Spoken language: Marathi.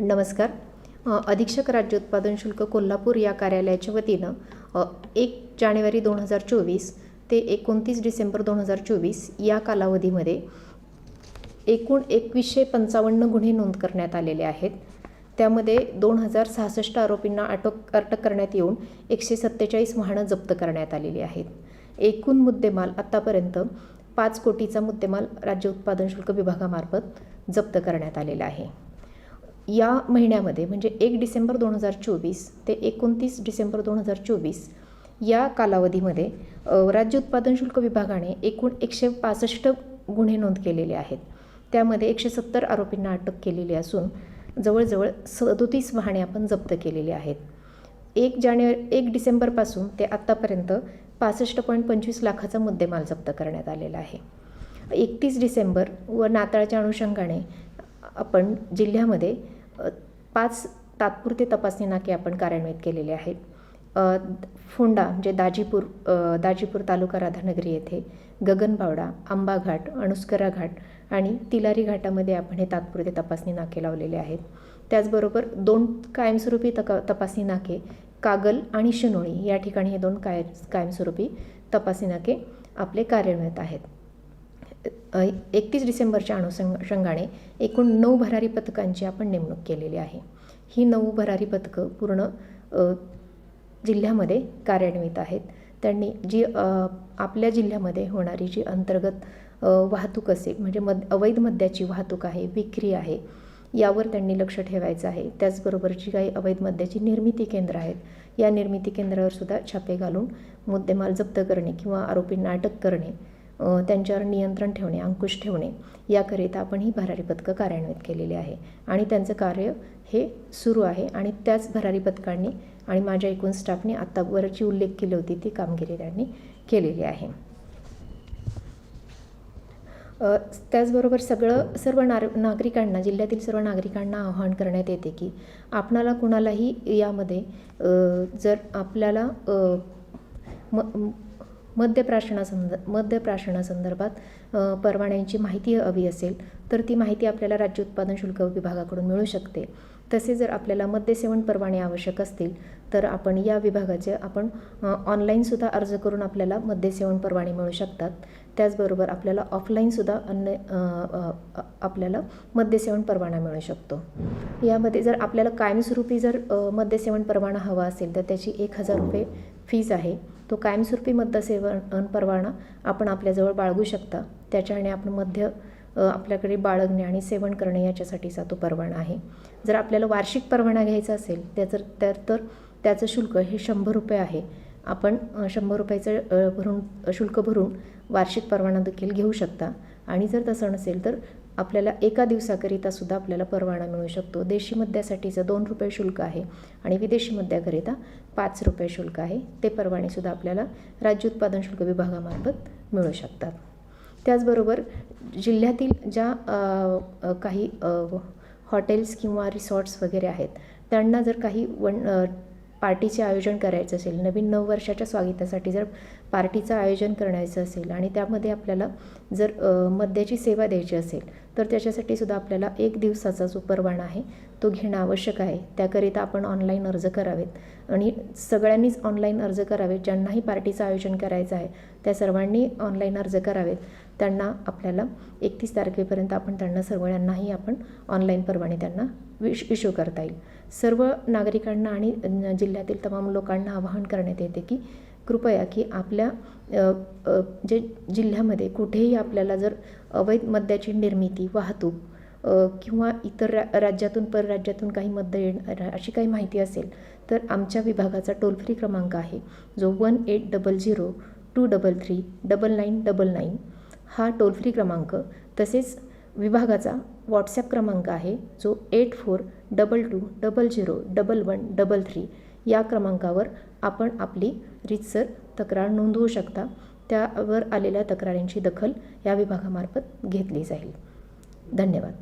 नमस्कार. अधीक्षक राज्य उत्पादन शुल्क कोल्हापूर या कार्यालयाच्या वतीनं एक जानेवारी दोन हजार चोवीस ते एकोणतीस डिसेंबर दोन हजार चोवीस या कालावधीमध्ये एकूण एकवीसशे पंचावन्न गुन्हे नोंद करण्यात आलेले आहेत. त्यामध्ये दोन हजार सहासष्ट आरोपींना अटक अटक करण्यात येऊन एकशे सत्तेचाळीस वाहनं जप्त करण्यात आलेली आहेत. एकूण मुद्देमाल आत्तापर्यंत पाच कोटीचा मुद्देमाल राज्य उत्पादन शुल्क विभागामार्फत जप्त करण्यात आलेला आहे. या महिन्यामध्ये म्हणजे एक डिसेंबर दोन हजार चोवीस ते एकोणतीस डिसेंबर दोन हजार चोवीस या कालावधीमध्ये राज्य उत्पादन शुल्क विभागाने एकूण एकशे पासष्ट गुन्हे नोंद केलेले आहेत. त्यामध्ये एकशे सत्तर आरोपींना अटक केलेली असून जवळजवळ सदोतीस वाहने आपण जप्त केलेली आहेत. एक जानेवारी एक डिसेंबरपासून ते आत्तापर्यंत पासष्ट पॉईंट पंचवीस लाखाचा मुद्देमाल जप्त करण्यात आलेला आहे. एकतीस डिसेंबर व नाताळच्या अनुषंगाने आपण जिल्ह्यामध्ये पाच तात्पुरते तपासणी नाके आपण कार्यान्वित केलेले आहेत. फोंडा म्हणजे दाजीपूर दाजीपूर तालुका राधानगरी येथे गगनबावडा आंबाघाट अणुस्करा घाट आणि तिलारी घाटामध्ये आपण हे तात्पुरते तपासणी नाके लावलेले आहेत. त्याचबरोबर दोन कायमस्वरूपी तक तपासणी नाके कागल आणि शिनोळी या ठिकाणी हे दोन काय कायमस्वरूपी तपासणी नाके आपले कार्यान्वित आहेत. एकतीस डिसेंबरच्या अनुषंगाने एकूण नऊ भरारी पथकांची आपण नेमणूक केलेली आहे. ही नऊ भरारी पथकं पूर्ण जिल्ह्यामध्ये कार्यान्वित आहेत. त्यांनी जी आपल्या जिल्ह्यामध्ये होणारी जी अंतर्गत वाहतूक असेल म्हणजे मद अवैध मद्याची वाहतूक आहे विक्री आहे यावर त्यांनी लक्ष ठेवायचं आहे. त्याचबरोबर जी काही अवैध मद्याची निर्मिती केंद्र आहेत या निर्मिती केंद्रावर सुद्धा छापे घालून मुद्देमाल जप्त करणे किंवा आरोपींना अटक करणे त्यांच्यावर नियंत्रण ठेवणे अंकुश ठेवणे याकरिता आपण ही भरारी पथकं कार्यान्वित केलेली आहे. आणि त्यांचं कार्य हे सुरू आहे आणि त्याच भरारी पथकांनी आणि माझ्या एकूण स्टाफने आत्तावरची उल्लेख केली होती ती कामगिरी त्यांनी केलेली आहे. त्याचबरोबर सगळं सर्व नार नागरिकांना जिल्ह्यातील सर्व नागरिकांना आवाहन करण्यात येते की आपणाला कुणालाही यामध्ये जर आपल्याला म- मद्यप्राशनासंद मद्यप्राशनासंदर्भात परवान्यांची माहिती हवी असेल तर ती माहिती आपल्याला राज्य उत्पादन शुल्क विभागाकडून मिळू शकते. तसे जर आपल्याला मद्यसेवन परवाने आवश्यक असतील तर आपण या विभागाचे आपण ऑनलाईनसुद्धा अर्ज करून आपल्याला मद्यसेवन परवाने मिळू शकतात. त्याचबरोबर आपल्याला ऑफलाईनसुद्धा अन्य आपल्याला मद्यसेवन परवाना मिळू शकतो. यामध्ये जर आपल्याला कायमस्वरूपी जर मद्यसेवन परवाना हवा असेल तर त्याची एक हजार रुपये फीज आहे. तो कायमस्वरूपी मद्यसेवन परवाना आपण आपल्याजवळ बाळगू शकता. त्याच्याने आपण मद्य आपल्याकडे बाळगणे आणि सेवन करणे याच्यासाठीचा तो परवाना आहे. जर आपल्याला वार्षिक परवाना घ्यायचा असेल त्याचं तर तर त्याचं शुल्क हे शंभर रुपये आहे. आपण शंभर रुपयाचं भरून शुल्क भरून वार्षिक परवाना देखील घेऊ शकता. आणि जर तसं नसेल तर आपल्याला एका दिवसाकरिता सुद्धा आपल्याला परवाना मिळू शकतो. देशी मद्यासाठीचं दोन रुपये शुल्क आहे आणि विदेशी मद्याकरिता पाच रुपये शुल्क आहे. ते परवानेसुद्धा आपल्याला राज्य उत्पादन शुल्क विभागामार्फत मिळू शकतात. त्याचबरोबर जिल्ह्यातील ज्या काही हॉटेल्स किंवा रिसॉर्ट्स वगैरे आहेत त्यांना जर काही वन पार्टीचे आयोजन करायचं असेल नवीन नऊ वर्षाच्या स्वागतासाठी जर पार्टीचं आयोजन करायचं असेल आणि त्यामध्ये आपल्याला जर मद्याची सेवा द्यायची असेल तर त्याच्यासाठी सुद्धा आपल्याला एक दिवसाचा जो परवाना आहे. तो घेणं आवश्यक आहे. त्याकरिता आपण ऑनलाईन अर्ज करावेत. आणि सगळ्यांनीच ऑनलाईन अर्ज करावेत. ज्यांनाही पार्टीचं आयोजन करायचं आहे त्या सर्वांनी ऑनलाईन अर्ज करावेत. त्यांना आपल्याला एकतीस तारखेपर्यंत आपण त्यांना सर्वांनाही आपण ऑनलाईन परवाने त्यांना विश इश्यू करता येईल. सर्व नागरिकांना आणि जिल्ह्यातील तमाम लोकांना आवाहन करण्यात येते की कृपया की आपल्या जे जिल्ह्यामध्ये कुठेही आपल्याला जर अवैध मद्याची निर्मिती वाहतूक किंवा इतर रा राज्यातून परराज्यातून काही मद्य येण अशी काही माहिती असेल तर आमच्या विभागाचा टोल फ्री क्रमांक आहे जो one eight double zero two double three double nine double nine हा टोल फ्री क्रमांक तसेच विभागाचा व्हॉट्सॲप क्रमांक आहे जो eight four double two double zero double one double three या क्रमांकावर आपण आपली रीतसर तक्रार नोंदवू शकता. त्यावर आलेल्या तक्रारींची दखल या विभागामार्फत घेतली जाईल. धन्यवाद.